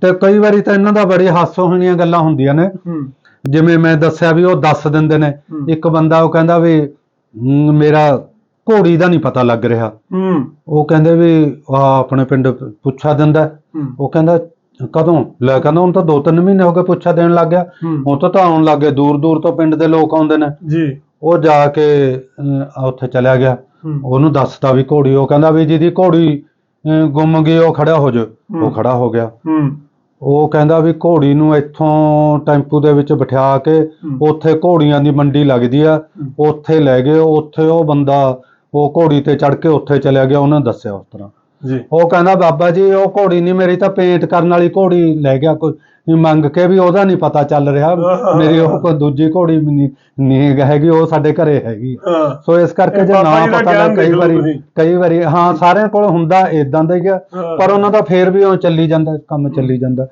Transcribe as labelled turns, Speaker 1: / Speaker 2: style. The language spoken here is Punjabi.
Speaker 1: ਤੇ ਕਈ ਵਾਰੀ ਤਾਂ ਇਹਨਾਂ ਦਾ ਬੜੀ ਹਾਸੋਹੀਣੀਆਂ ਗੱਲਾਂ ਹੁੰਦੀਆਂ ਨੇ।
Speaker 2: ਹੂੰ।
Speaker 1: ਜਿਵੇਂ ਮੈਂ ਦੱਸਿਆ ਵੀ ਉਹ ਦੱਸ ਦਿੰਦੇ ਨੇ
Speaker 2: ਹੂੰ।
Speaker 1: ਇੱਕ ਬੰਦਾ ਉਹ ਕਹਿੰਦਾ ਵੀ "ਹਮ, ਮੇਰਾ ਘੋੜੀ ਦਾ ਨਹੀਂ ਪਤਾ ਲੱਗ ਰਿਹਾ।
Speaker 2: ਹੂੰ।
Speaker 1: ਉਹ ਕਹਿੰਦੇ ਵੀ ਆ ਆਪਣੇ ਪਿੰਡ ਪੁੱਛਾ ਦਿੰਦਾ।
Speaker 2: ਹੂੰ।
Speaker 1: ਉਹ ਕਹਿੰਦਾ ਕਦੋਂ? ਲੈ ਕਹਿੰਦਾ ਹੁਣ ਤਾਂ 2-3 ਮਹੀਨੇ ਹੋ ਗਏ ਪੁੱਛਾ ਦੇਣ ਲੱਗ ਗਿਆ।
Speaker 2: ਹੂੰ।
Speaker 1: ਹੁਣ ਤਾਂ ਤਾਂ ਆਉਣ ਲੱਗੇ ਦੂਰ ਦੂਰ ਤੋਂ ਪਿੰਡ ਦੇ ਲੋਕ ਆਉਂਦੇ ਨੇ।
Speaker 2: ਜੀ।
Speaker 1: ਉਹ ਜਾ ਕੇ ਅਮ, ਉੱਥੇ ਚਲਿਆ ਗਿਆ।
Speaker 2: ਹੂੰ।
Speaker 1: ਉਹਨੂੰ ਦੱਸਤਾ ਵੀ ਘੋੜੀ ਉਹ ਕਹਿੰਦਾ ਵੀ ਜਿਹਦੀ ਘੋੜੀ ਗੁੰਮ ਗਈ ਉਹ ਖੜਾ ਹੋ ਜਾ। ਉਹ
Speaker 2: ਹੂੰ।
Speaker 1: ਖੜਾ ਹੋ ਗਿਆ।
Speaker 2: ਹੂੰ।
Speaker 1: ਉਹ ਕਹਿੰਦਾ ਵੀ ਘੋੜੀ ਨੂੰ ਇੱਥੋਂ ਟੈਂਪੂ ਦੇ ਵਿੱਚ ਬਿਠਾ ਕੇ
Speaker 2: ਹੂੰ।
Speaker 1: ਉੱਥੇ ਘੋੜੀਆਂ ਦੀ ਮੰਡੀ ਲੱਗਦੀ ਆ। ਉੱਥੇ ਲੈ ਗਏ ਉੱਥੇ ਉਹ ਬੰਦਾ ਉਹ ਘੋੜੀ ਤੇ ਚੜ ਕੇ ਉੱਥੇ ਚਲਿਆ ਗਿਆ। ਉਹਨੇ ਦੱਸਿਆ ਉਸ ਤਰ੍ਹਾਂ।
Speaker 2: ਜੀ।
Speaker 1: ਉਹ ਕਹਿੰਦਾ ਬਾਬਾ ਜੀ ਉਹ ਘੋੜੀ ਨਹੀਂ ਮੇਰੀ ਤਾਂ ਪੇਂਟ ਕਰਨ ਵਾਲੀ ਘੋੜੀ ਲੈ ਗਿਆ। ਕੋਈ ਵੀ ਮੰਗ ਕੇ ਵੀ ਉਹਦਾ ਨਹੀਂ ਪਤਾ ਚੱਲ ਰਿਹਾ। ਮੇਰੀ ਉਹ ਕੋਈ ਦੂਜੀ ਘੋੜੀ ਨਹੀਂ ਨਹੀਂ ਹੈਗੀ ਉਹ ਸਾਡੇ ਘਰੇ ਹੈਗੀ। ਸੋ ਇਸ ਕਰਕੇ ਜੇ ਨਾ ਪਤਾ ਲੱਗ ਕਈ ਵਾਰੀ। ਕਈ ਵਾਰੀ ਹਾਂ ਸਾਰਿਆਂ ਕੋਲ ਹੁੰਦਾ ਇਦਾਂ ਦਾ ਹੀ ਆ। ਪਰ ਉਹਨਾਂ ਦਾ ਫੇਰ ਵੀ ਉਹ ਚੱਲੀ ਜਾਂਦਾ ਕੰਮ ਚੱਲੀ ਜਾਂਦਾ।